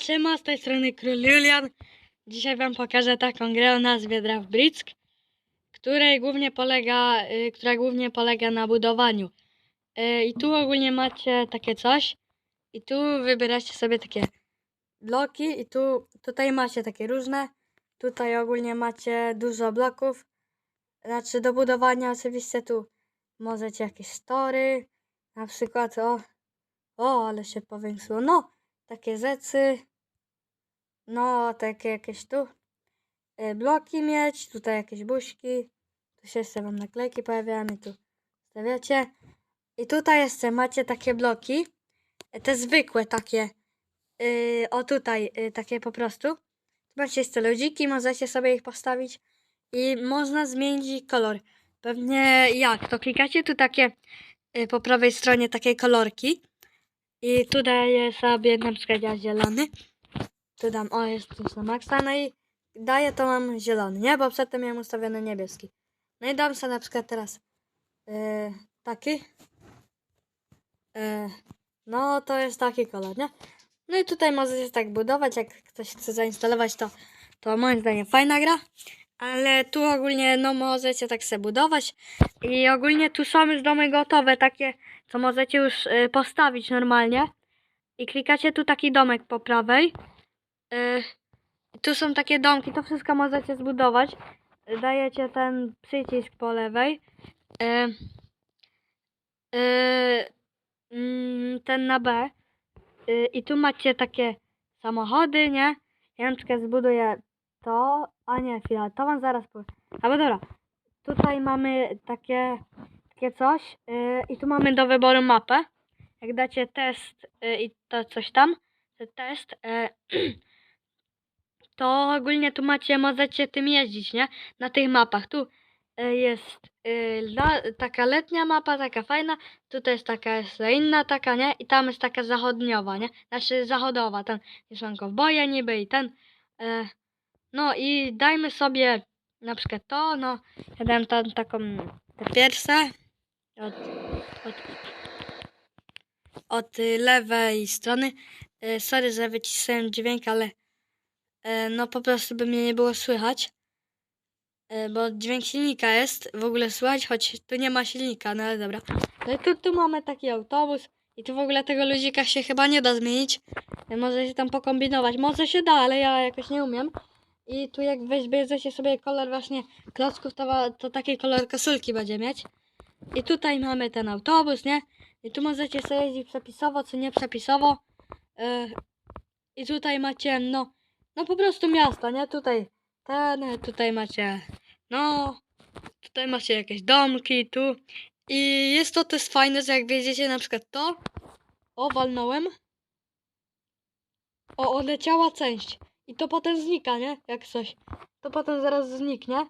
Siema, z tej strony Król Julian. Dzisiaj wam pokażę taką grę o nazwie Draft Brick, której głównie polega, y, która głównie polega na budowaniu. Y, I tu ogólnie macie takie coś. I tu wybieracie sobie takie bloki i tu, tutaj macie takie różne. Tutaj ogólnie macie dużo bloków. Znaczy do budowania oczywiście tu możecie jakieś story. Na przykład o, o, ale się powiększyło. No, takie rzeczy. No, takie jakieś tu e, bloki mieć, tutaj jakieś buźki. Tu się jeszcze wam naklejki pojawiają i tu stawiacie. I tutaj jeszcze macie takie bloki, e, te zwykłe takie. Yy, o tutaj, takie po prostu. Tu macie jeszcze ludziki, możecie sobie ich postawić i można zmienić kolor. Pewnie jak? To klikacie tu takie po prawej stronie takie kolorki. I tu daję sobie na przykład ja zielony. Tu dam, o jest tu na maksa, no i daję to mam zielony, nie? Bo przedtem miałem ustawiony niebieski. No i dam sobie na przykład teraz yy, taki. Yy, no to jest taki kolor, nie? No i tutaj możecie tak budować, jak ktoś chce zainstalować to, to moim zdaniem fajna gra. Ale tu ogólnie no możecie tak sobie budować i ogólnie tu są już domy gotowe, takie co możecie już y, postawić normalnie. I klikacie tu taki domek po prawej. Y, tu są takie domki, to wszystko możecie zbudować. Dajecie ten przycisk po lewej. Y, y, mm, ten na B. Y, I tu macie takie samochody, nie? Ja na przykład zbuduję to. A nie, chwila, to wam zaraz powiem. Albo dobra. Tutaj mamy takie, takie coś. y, I tu mamy do wyboru mapę. Jak dacie test y, i to coś tam, test, y, to ogólnie tu macie, możecie tym jeździć, nie? Na tych mapach. Tu y, jest la, taka letnia mapa, taka fajna. Tutaj jest taka jeszcze inna taka, nie? I tam jest taka zachodniowa, nie? Znaczy zachodowa, ten jest są kowboje niby i ten. E, no i dajmy sobie na przykład to, no. Ja dam tam taką, te pierwsze. Od, od, od lewej strony. E, sorry, że wyciszyłem dźwięk, ale e, no po prostu by mnie nie było słychać. E, bo dźwięk silnika jest w ogóle słychać, choć tu nie ma silnika, no ale dobra. No tu, tu mamy taki autobus i tu w ogóle tego ludzika się chyba nie da zmienić. E, Może się tam pokombinować. Może się da, ale ja jakoś nie umiem. I tu jak weźmiecie sobie kolor właśnie klocków, to, to taki kolor koszulki będzie mieć. I tutaj mamy ten autobus, nie? I tu możecie sobie jeździć przepisowo, czy nie przepisowo. E, I tutaj macie, no, no po prostu miasto, nie? Tutaj ten, tutaj macie, no, tutaj macie jakieś domki, tu. I jest to też fajne, że jak wiedziecie na przykład to, o, walnąłem. O, odleciała część. I to potem znika, nie? Jak coś. To potem zaraz zniknie.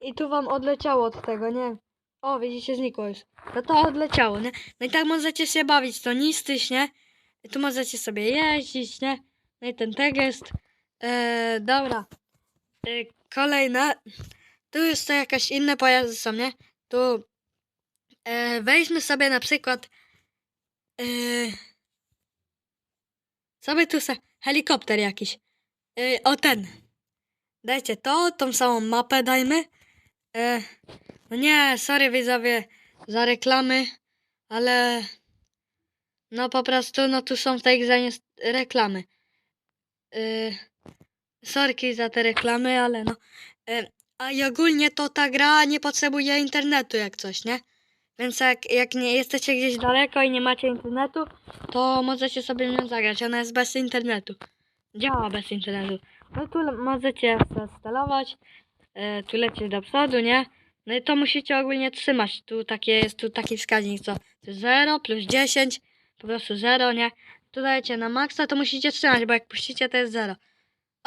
I tu wam odleciało od tego, nie? O, widzicie, znikło już. No to odleciało, nie? No i tak możecie się bawić, to nistyś, nie? I tu możecie sobie jeździć, nie? No i ten tekst. Eee, dobra. Eee, kolejne. Tu jest to jakaś inne pojazdy są, nie? Tu e, weźmy sobie na przykład e, sobie tu se helikopter jakiś. E, o ten. Dajcie to, tą samą mapę dajmy. E, no nie, sorry widzowie za reklamy, ale no po prostu no tu są w tej grze reklamy. E, sorki za te reklamy, ale no. A i ogólnie to ta gra nie potrzebuje internetu jak coś, nie? Więc jak, jak nie jesteście gdzieś daleko i nie macie internetu, to możecie sobie nią zagrać. Ona jest bez internetu. Działa bez internetu. No tu możecie zainstalować. E, tu lecieć do przodu, nie? No i to musicie ogólnie trzymać. Tu takie jest tu taki wskaźnik, co? To jest 0 plus 10, po prostu 0, nie? Tu dajecie na maksa, to musicie trzymać, bo jak puścicie, to jest 0.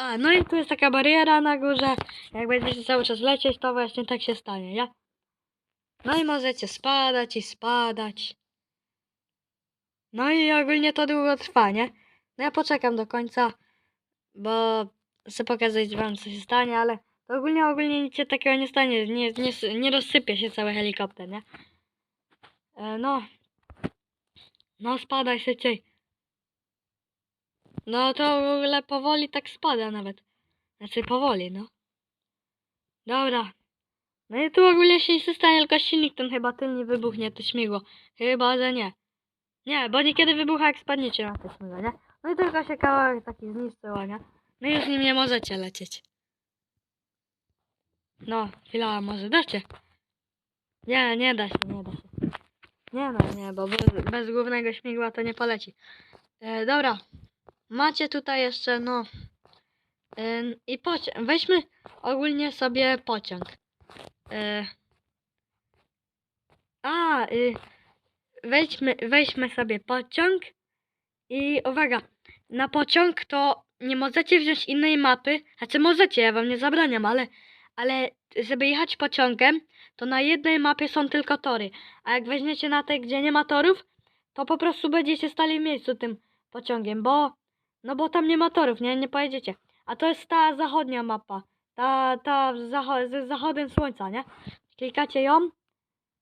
A, no i tu jest taka bariera na górze. Jak będziecie cały czas lecieć, to właśnie tak się stanie, nie? No i możecie spadać i spadać. No i ogólnie to długo trwa, nie? No ja poczekam do końca, bo chcę pokazać wam co się stanie, ale ogólnie ogólnie nic się takiego nie stanie. Nie, nie, nie rozsypie się cały helikopter, nie? E, no. No spadaj szybciej. No to w ogóle powoli tak spada nawet. Znaczy powoli, no. Dobra. No i tu ogólnie się nie stanie, tylko silnik ten chyba tylnie wybuchnie, to śmigło. Chyba, że nie. Nie, bo niekiedy wybucha jak spadniecie na to śmigło, nie? No i tylko się kawałek taki zniszczyło, nie? No już nim nie możecie lecieć. No, chwila, może dacie? Nie, nie da się, nie da się. Nie no, nie, bo bez, bez głównego śmigła to nie poleci. E, dobra, macie tutaj jeszcze, no... I pociąg. Weźmy ogólnie sobie pociąg. E, a, y, weźmy, weźmy sobie pociąg i uwaga, na pociąg to nie możecie wziąć innej mapy, znaczy możecie, ja wam nie zabraniam, ale, ale żeby jechać pociągiem, to na jednej mapie są tylko tory, a jak weźmiecie na tej, gdzie nie ma torów, to po prostu będziecie stali w miejscu tym pociągiem, bo, no bo tam nie ma torów, nie, nie pojedziecie. A to jest ta zachodnia mapa, ta, ta zacho- z zachodem słońca, nie? Klikacie ją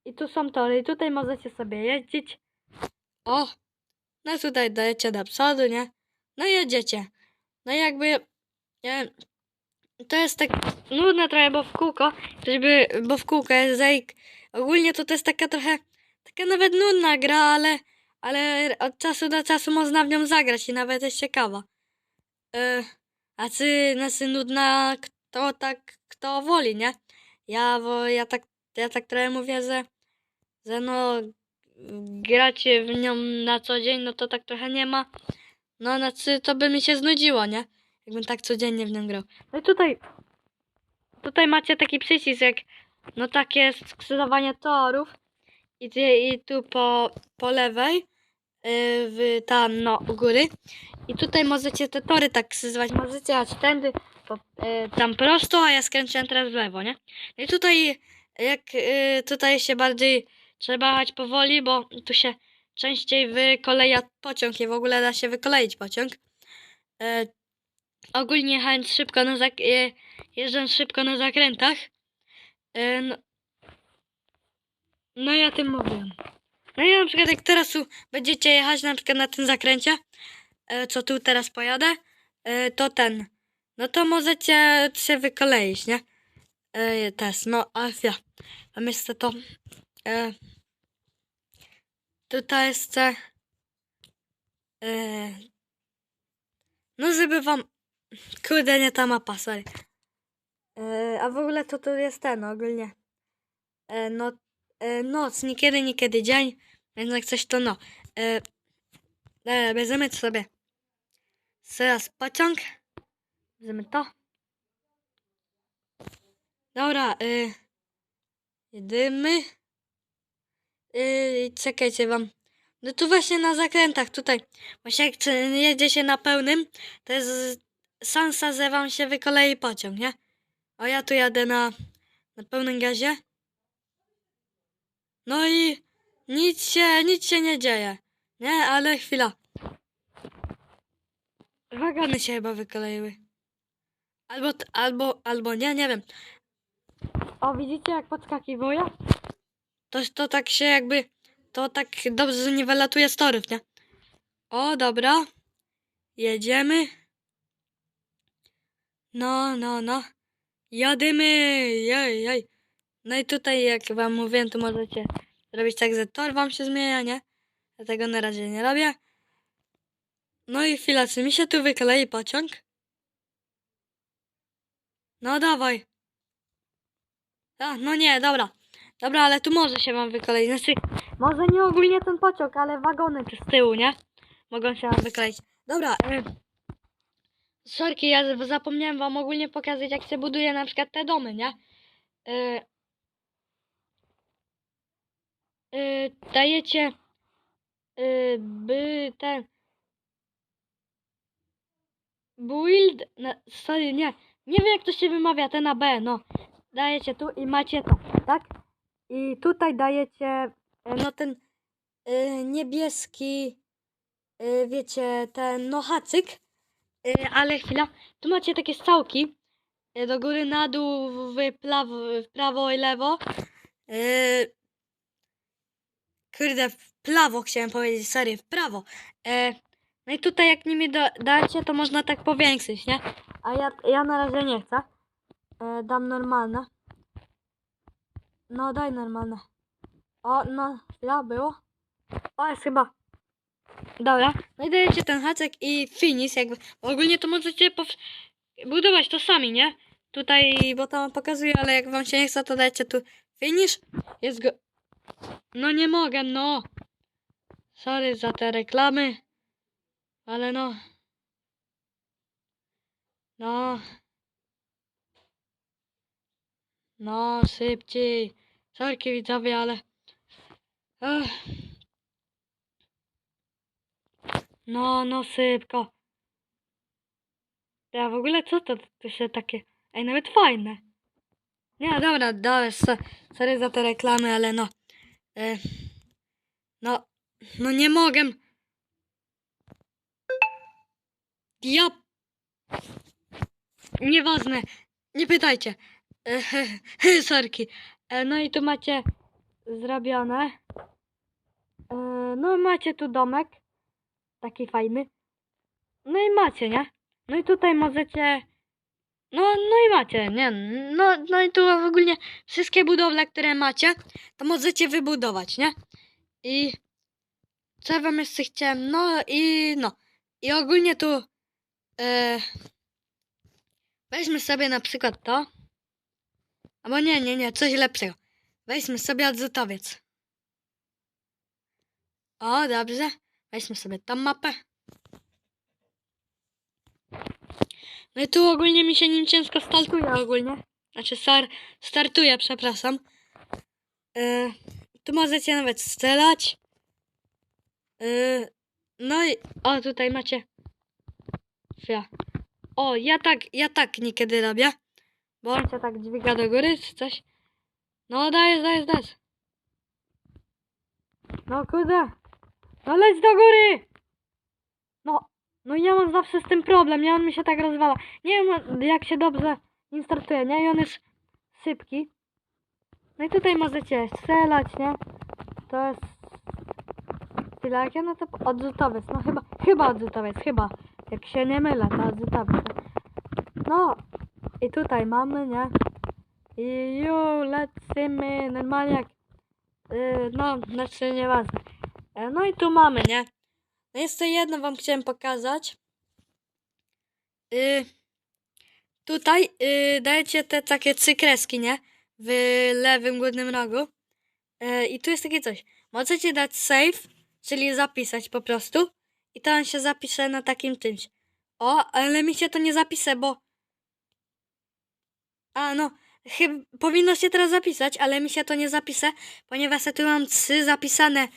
i tu są tory i tutaj możecie sobie jeździć. O, no tutaj dajecie do przodu, nie? No i jedziecie. No jakby, nie to jest tak nudne trochę, bo w kółko, żeby, bo w kółko jest zajk. Ogólnie to to jest taka trochę, taka nawet nudna gra, ale, ale od czasu do czasu można w nią zagrać i nawet jest ciekawa. E, a czy, znaczy nudna, kto tak, kto woli, nie? Ja, bo ja tak, ja tak trochę mówię, że, że no, gracie w nią na co dzień, no to tak trochę nie ma. No, znaczy, to by mi się znudziło, nie? Jakbym tak codziennie w nią grał. No i tutaj, tutaj macie taki przycisk jak, no takie skrzyżowanie torów. I, ty- i tu po, po lewej, yy, w tam, no, u góry. I tutaj możecie te tory tak skrzyżować. Możecie jechać tędy, po, yy, tam prosto, a ja skręciłem teraz w lewo, nie? I tutaj, jak yy, tutaj się bardziej trzeba jechać powoli, bo tu się częściej wykoleja pociąg i w ogóle da się wykoleić pociąg. E, ogólnie jechając szybko na zak- e, jeżdżąc szybko na zakrętach. E, no, no o tym mówiłem. No i na przykład jak teraz tu będziecie jechać na przykład na tym zakręcie, e, co tu teraz pojadę, e, to ten. No to możecie się wykoleić, nie? E, też, no a ja. A myślę to. E, tutaj jeszcze. E, no, żeby wam. Kurde, nie ta mapa, sorry. A w ogóle to tu jest ten ogólnie. E, no, e, noc, niekiedy, niekiedy dzień, więc jak coś to no. E, e, bierzemy sobie. Teraz pociąg. Bierzemy to. Dobra, e, jedymy. Yy, czekajcie wam. No tu właśnie na zakrętach tutaj. Właśnie jak jedzie się na pełnym, to jest szansa, że wam się wykolei pociąg, nie? A ja tu jadę na, na pełnym gazie. No i nic się, nic się nie dzieje. Nie, ale chwila. Wagony się chyba wykoleiły. Albo, albo, albo nie, nie wiem. O, widzicie jak podskakiwuje? To, to tak się jakby, to tak dobrze, że nie wylatuje z torów, nie? O, dobra. Jedziemy. No, no, no. Jadymy! Jej, jej. No i tutaj, jak wam mówiłem, to możecie zrobić tak, że tor wam się zmienia, nie? Ja tego na razie nie robię. No i chwila, czy mi się tu wyklei pociąg? No dawaj. A, no nie, dobra. Dobra, ale tu może się wam wykoleić. Znaczy, może nie ogólnie ten pociąg, ale wagony tu z tyłu, nie? Mogą się wam wykoleić. Dobra, y Sorki, ja zapomniałem wam ogólnie pokazać, jak się buduje na przykład te domy, nie? Y y dajecie y by ten build, na, sorry, nie, nie wiem jak to się wymawia, te na B, no. Dajecie tu i macie to, tak? I tutaj dajecie, e, no ten y, niebieski, y, wiecie, ten, no hacyk, ale chwila, tu macie takie strzałki, do góry, na dół, w prawo, w prawo i lewo. Y, kurde, w prawo chciałem powiedzieć, sorry, w prawo. E, No i tutaj jak nimi da, dacie, to można tak powiększyć, nie? A ja, ja na razie nie chcę. E, dam normalne. No daj normalne. O, no, ja było. O, jest chyba. Dobra, no i dajecie ten haczek i finish jakby. Ogólnie to możecie budować to sami, nie? Tutaj, bo tam pokazuje, ale jak wam się nie chce, to dajcie tu finish. Jest go... No nie mogę, no. Sorry za te reklamy. Ale no. No. No, szybciej. Sorki widzowie, ale... Ech. No, no szybko. Ja w ogóle co to tu się takie... Ej, nawet fajne. Nie, dobra, dobra, so, sorry za te reklamy, ale no. E, no, no nie mogę. Ja... Nieważne, nie pytajcie. E, sorki. E, no i tu macie zrobione. E, no macie tu domek. Taki fajny. No i macie, nie? No i tutaj możecie... No, no i macie, nie? No, no i tu ogólnie wszystkie budowle, które macie, to możecie wybudować, nie? I co ja wam jeszcze chciałem? No i no. I ogólnie tu e, weźmy sobie na przykład to. Albo nie, nie, nie, coś lepszego. Weźmy sobie odrzutowiec. O, dobrze. Weźmy sobie tą mapę. No i tu ogólnie mi się nim ciężko startuje ogólnie. Znaczy star, startuje, przepraszam. Yy, tu możecie nawet strzelać. Yy, no i o tutaj macie. Ja. O, ja tak, ja tak niekiedy robię. Bo on się tak dźwiga do góry czy coś. No dajesz, dajesz, dajesz. No kurde. No leć do góry! No, no ja mam zawsze z tym problem, nie? On mi się tak rozwala. Nie wiem jak się dobrze nim nie? I on jest szybki. No i tutaj możecie strzelać, nie? To jest... Jakie no to odrzutowiec, no chyba, chyba odrzutowiec, chyba. Jak się nie mylę, to odrzutowiec. No, i tutaj mamy, nie? I ju, lecimy, normalnie jak... Yy, no, znaczy nieważne. E, No i tu mamy, nie? No jeszcze jedno wam chciałem pokazać. Y, tutaj y, dajecie te takie trzy kreski, nie? W lewym górnym rogu. Y, I tu jest takie coś. Możecie dać save, czyli zapisać po prostu. I to on się zapisze na takim czymś. O, ale mi się to nie zapisze, bo... A, no. Chyba powinno się teraz zapisać, ale mi się to nie zapisze, ponieważ ja tu mam trzy zapisane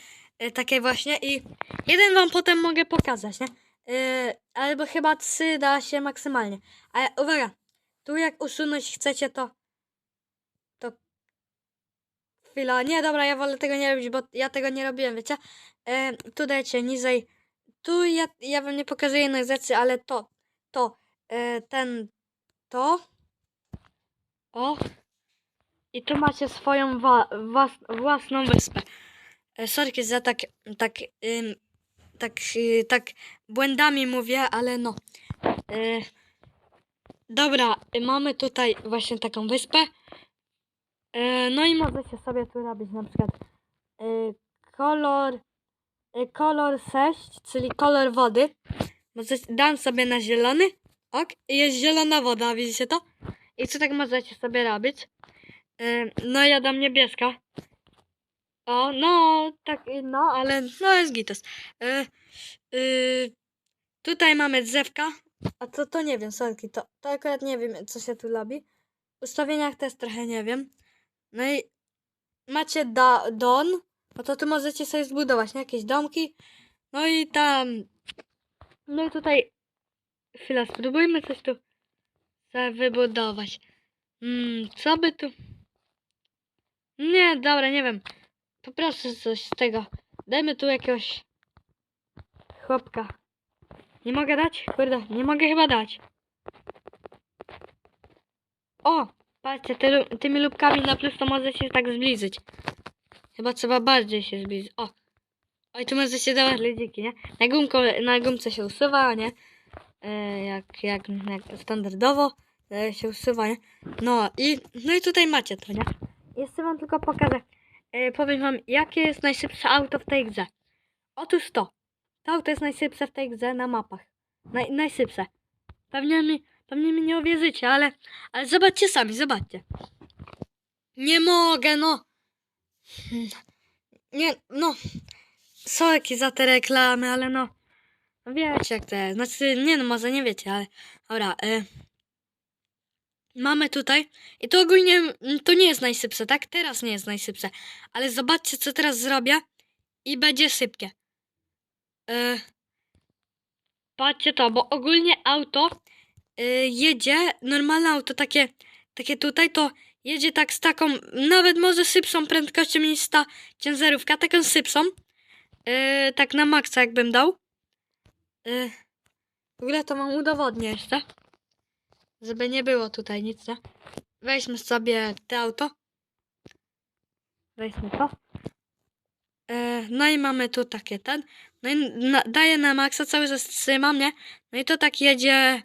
takie właśnie i jeden wam potem mogę pokazać, nie? Y, albo chyba trzy da się maksymalnie. Ale uwaga, tu jak usunąć chcecie to to chwila, nie dobra, ja wolę tego nie robić, bo ja tego nie robiłem, wiecie? Y, tu dajcie niżej, tu ja, ja wam nie pokazuję innych rzeczy, ale to, to, y, ten, to, o, i tu macie swoją wa- własną wyspę. E, Sorki za tak, tak, ym, tak, y, tak błędami mówię, ale no. Y, dobra, y, mamy tutaj właśnie taką wyspę. Y, no i możecie sobie tu robić na przykład y, kolor, kolor 6, czyli kolor wody. Możecie, dam sobie na zielony. Ok, jest zielona woda, widzicie to? I co tak możecie sobie robić? No ja dam niebieska. O, no, tak, no, ale no jest gites. Y, y, tutaj mamy drzewka. A co to nie wiem, sorki, to, to akurat nie wiem, co się tu robi. W ustawieniach też trochę nie wiem. No i macie da, don, no to tu możecie sobie zbudować, nie? Jakieś domki. No i tam. No i tutaj. Chwila, spróbujmy coś tu wybudować. Mm, co by tu. Nie, dobra, nie wiem. Poproszę coś z tego. Dajmy tu jakiegoś chłopka. Nie mogę dać? Kurde, nie mogę chyba dać. O! Patrzcie, ty, tymi lubkami na plus to może się tak zbliżyć. Chyba trzeba bardziej się zbliżyć. O! Oj, tu możecie dawać ludziki, nie? Na, gumko, na gumce się usuwa, nie? E, jak, jak, jak standardowo e, się usuwa, nie? No i, no i tutaj macie to, nie? Jeszcze wam tylko pokażę. E, powiem wam, jakie jest najszybsze auto w tej grze. Otóż to. To auto jest najszybsze w tej grze na mapach. Naj, najszybsze. Pewnie mi, pewnie mi nie uwierzycie, ale, ale zobaczcie sami, zobaczcie. Nie mogę, no. Hmm. Nie, no. Sorki za te reklamy, ale no. no wiecie jak to jest. Znaczy, nie no, może nie wiecie, ale dobra. Y, mamy tutaj. I to ogólnie mm, to nie jest najszybsze, tak? Teraz nie jest najszybsze. Ale zobaczcie, co teraz zrobię. I będzie szybkie. Y, patrzcie to, bo ogólnie auto y, jedzie, normalne auto takie, takie tutaj, to jedzie tak z taką, nawet może szybszą prędkością niż ta ciężarówka, taką szybszą. Yy, tak na maksa jakbym dał. Yy, w ogóle to mam udowodnię jeszcze. Żeby nie było tutaj nic, nie? Weźmy sobie te auto. Weźmy to. Yy, no i mamy tu takie ten. No i na, daję na maksa, cały czas trzymam, nie? No i to tak jedzie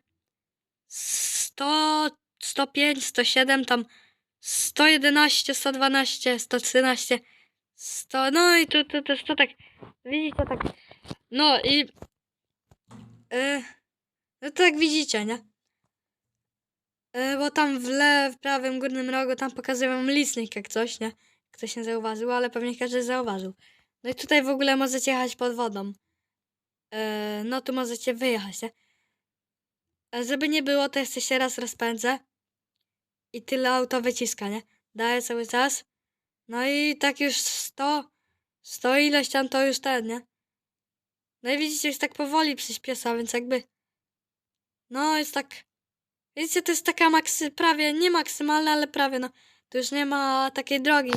100, 105, 107, tam 111, 112, 113, 100, no i tu, tu, tu, to tak, widzicie, tak, no i, yy, no to jak widzicie, nie? Yy, bo tam w le, w prawym górnym rogu, tam pokazuję wam licznik jak coś, nie? Ktoś nie zauważył, ale pewnie każdy zauważył. No i tutaj w ogóle możecie jechać pod wodą. Yy, no tu możecie wyjechać, nie? A żeby nie było, to jeszcze się raz rozpędzę. I tyle auto wyciska, nie? Daję cały czas. No i tak już 100, 100 ileś tam to już ten, nie? No i widzicie, jest tak powoli przyspiesza, więc jakby... No, jest tak... Widzicie, to jest taka maksy... prawie, nie maksymalna, ale prawie, no. Tu już nie ma takiej drogi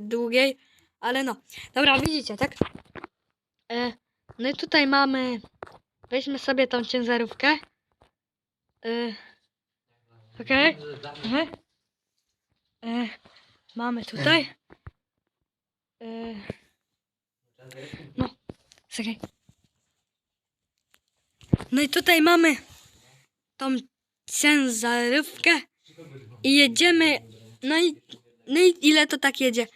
długiej, ale no. Dobra, widzicie, tak? E, no i tutaj mamy... Weźmy sobie tą ciężarówkę. E, Okej. Mhm. E, mamy tutaj. E, no, czekaj. No i tutaj mamy tą ciężarówkę i jedziemy. No i, no i ile to tak jedzie?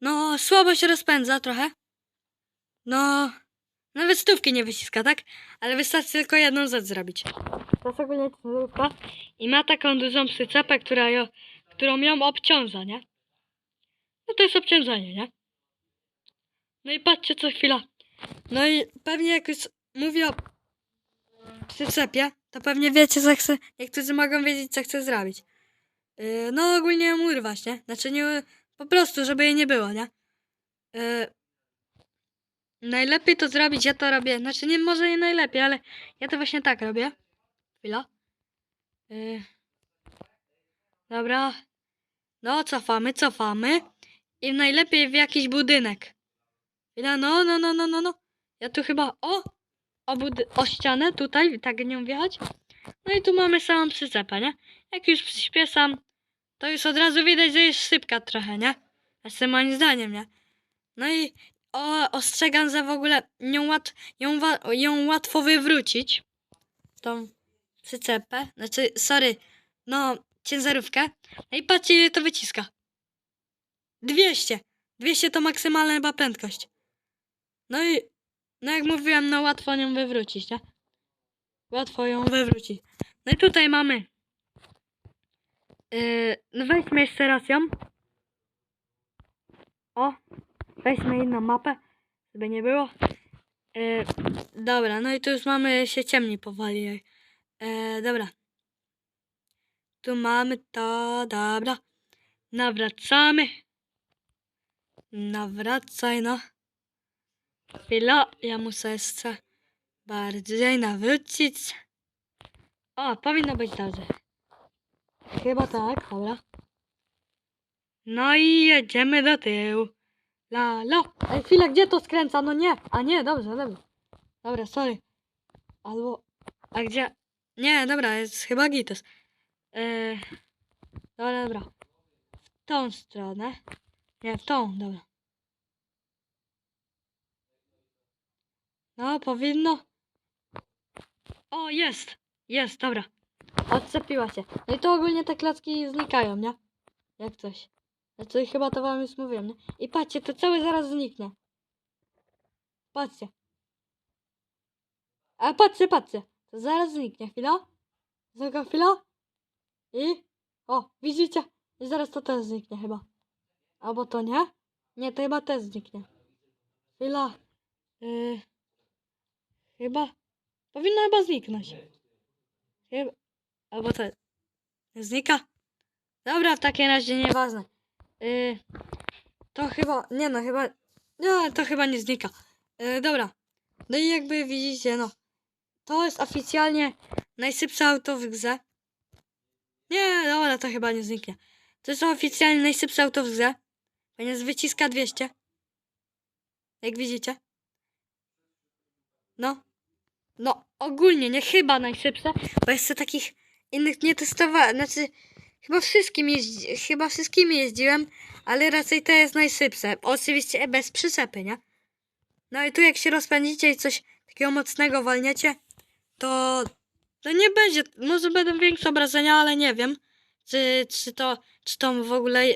No, słabo się rozpędza trochę. No, nawet stówki nie wyciska, tak? Ale wystarczy tylko jedną rzecz zrobić. To jest ogólnie i ma taką dużą przyczepę, która ją, którą ją obciąża, nie? No to jest obciążenie, nie? No i patrzcie co chwila. No i pewnie jak już mówię o przyczepie, to pewnie wiecie co chcę, niektórzy mogą wiedzieć co chcę zrobić. Yy, no ogólnie ją urwać, nie? Znaczy nie, po prostu, żeby jej nie było, nie? Yy, najlepiej to zrobić, ja to robię, znaczy nie może nie najlepiej, ale ja to właśnie tak robię. Chwila. Yy. Dobra. No, cofamy, cofamy. I najlepiej w jakiś budynek. Chwila, no, no, no, no, no, no. Ja tu chyba, o, o, bud- o ścianę tutaj, tak nią wjechać. No i tu mamy samą przyczepę, nie? Jak już przyspieszam, to już od razu widać, że jest szybka trochę, nie? Znaczy moim zdaniem, nie? No i o, ostrzegam, że w ogóle ją, łat, ją, ją łatwo wywrócić. Tą przyczepę, znaczy, sorry, no, ciężarówkę. No i patrzcie, ile to wyciska. 200. 200 to maksymalna chyba prędkość. No i, no jak mówiłem, no łatwo nią wywrócić, nie? Łatwo ją wywrócić. No i tutaj mamy. Yy, no weźmy jeszcze raz ją. O, weźmy inną mapę, żeby nie było. Yy, dobra, no i tu już mamy się ciemniej powoli. Yy, dobra. Tu mamy to, dobra. Nawracamy. Nawracaj, no. Chwila, ja muszę jeszcze bardziej nawrócić. O, powinno być dobrze. Chyba tak, dobra. No i jedziemy do tyłu. La, la. Ej, chwila, gdzie to skręca? No nie. A nie, dobrze, dobrze. Dobra, sorry. Albo, a gdzie? Nie, dobra, jest chyba gites. Yy, dobra, dobra. W tą stronę. Nie, w tą, dobra. No, powinno. O, jest! Jest, dobra. Odcepiła się. No i to ogólnie te klocki znikają, nie? Jak coś. Znaczy chyba to wam już mówiłem, nie? I patrzcie, to całe zaraz zniknie. Patrzcie. A patrzcie, patrzcie. To zaraz zniknie. Chwila. Taka chwila. I... O, widzicie? I zaraz to też zniknie chyba. Albo to nie? Nie, to chyba też zniknie. Chwila. Yy, chyba. Powinno chyba zniknąć. Chyba. Albo to. Znika? Dobra, w takim razie nieważne. Yy, to chyba. Nie no, chyba. No, to chyba nie znika. Yy, dobra. No i jakby widzicie, no. To jest oficjalnie najszybsze auto w grze. Nie, dobra, to chyba nie zniknie. To jest oficjalnie najszybsze auto w grze. Ponieważ wyciska 200. Jak widzicie. No. No, ogólnie, nie chyba najszybsze, bo jeszcze takich innych nie testowałem. Znaczy, chyba wszystkim jeździ, chyba wszystkimi jeździłem, ale raczej to jest najszybsze. Oczywiście bez przyczepy, nie? No i tu jak się rozpędzicie i coś takiego mocnego walniecie, to, to nie będzie, może będą większe obrażenia, ale nie wiem, czy, czy to, czy to w ogóle,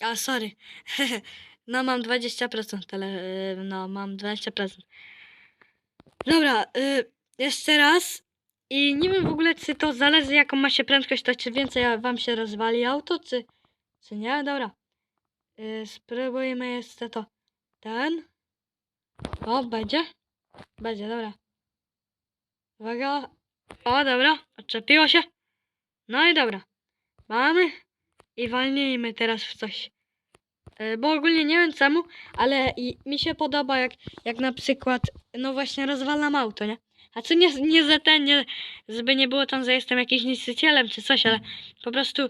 a sorry, no mam 20%, ale no mam 20%. Dobra, y, jeszcze raz. I nie wiem w ogóle, czy to zależy, jaką ma się prędkość, to czy więcej wam się rozwali auto, czy, czy nie. Dobra. Y, spróbujmy jeszcze to. Ten. O, będzie? Będzie, dobra. Uwaga. O, dobra. Odczepiło się. No i dobra. Mamy. I walnijmy teraz w coś. Y, Bo ogólnie nie wiem czemu, ale mi się podoba jak, jak na przykład, no właśnie rozwalam auto, nie? A co nie, nie za ten, nie, żeby nie było tam, że jestem jakimś niszczycielem czy coś, ale po prostu,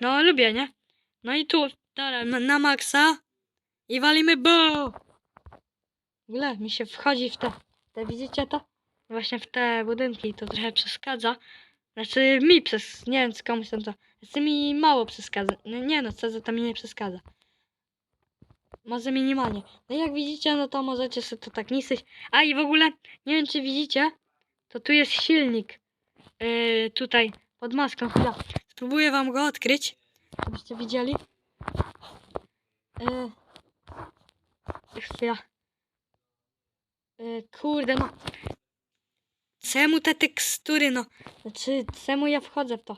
no lubię, nie? No i tu, dobra, na, na maksa i walimy, bo! W ogóle mi się wchodzi w te, te, widzicie to? Właśnie w te budynki i to trochę przeszkadza. Znaczy mi przez, nie wiem komuś tam to, znaczy mi mało przeszkadza. Nie no, co za to mi nie przeszkadza. Może minimalnie. No jak widzicie, no to możecie sobie to tak niszczyć. A i w ogóle, nie wiem czy widzicie, to tu jest silnik. Yy, tutaj, pod maską. Spróbuję wam go odkryć, żebyście widzieli. Yy, chwila. Yy, kurde, no. Czemu te tekstury, no? Znaczy, czemu ja wchodzę w to?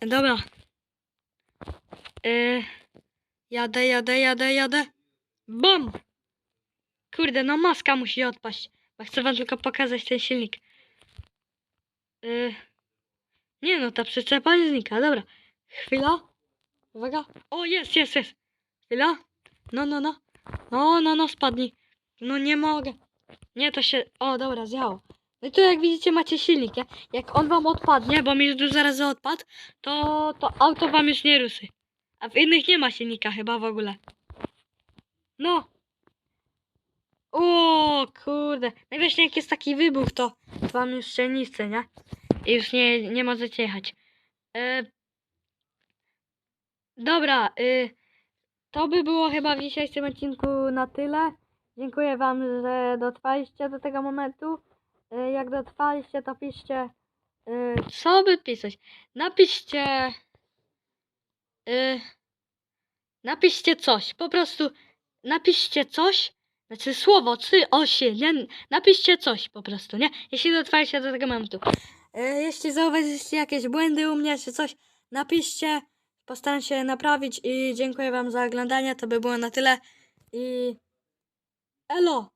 Dobra. Yy, Jadę, jadę, jadę, jadę. Bum! Kurde, no maska musi odpaść. Bo chcę wam tylko pokazać ten silnik. Yy. Nie no, ta przyczepa nie znika. Dobra. Chwila. Uwaga. O, jest, jest, jest. Chwila. No, no, no. No, no, no, spadnij. No nie mogę. Nie, to się... O, dobra, zjało. No i tu jak widzicie macie silnik, nie? Jak on wam odpadnie, bo mi już razy odpadł, to, to auto wam już nie rusy. A w innych nie ma silnika chyba w ogóle. No. O kurde. Najwyżej jak jest taki wybuch, to, to wam już się niszczy, nie? I już nie, nie możecie jechać. E... Dobra, y... to by było chyba w dzisiejszym odcinku na tyle. Dziękuję wam, że dotrwaliście do tego momentu. Y, Jak dotrwaliście, to piszcie... y, Co by pisać? Napiszcie... Y, napiszcie coś, po prostu napiszcie coś, znaczy słowo, trzy, osiem, nie? Napiszcie coś po prostu, nie? Jeśli dotrwaliście do tego momentu. Y, jeśli zauważyliście jakieś błędy u mnie czy coś, napiszcie, postaram się naprawić i dziękuję wam za oglądanie, to by było na tyle i elo!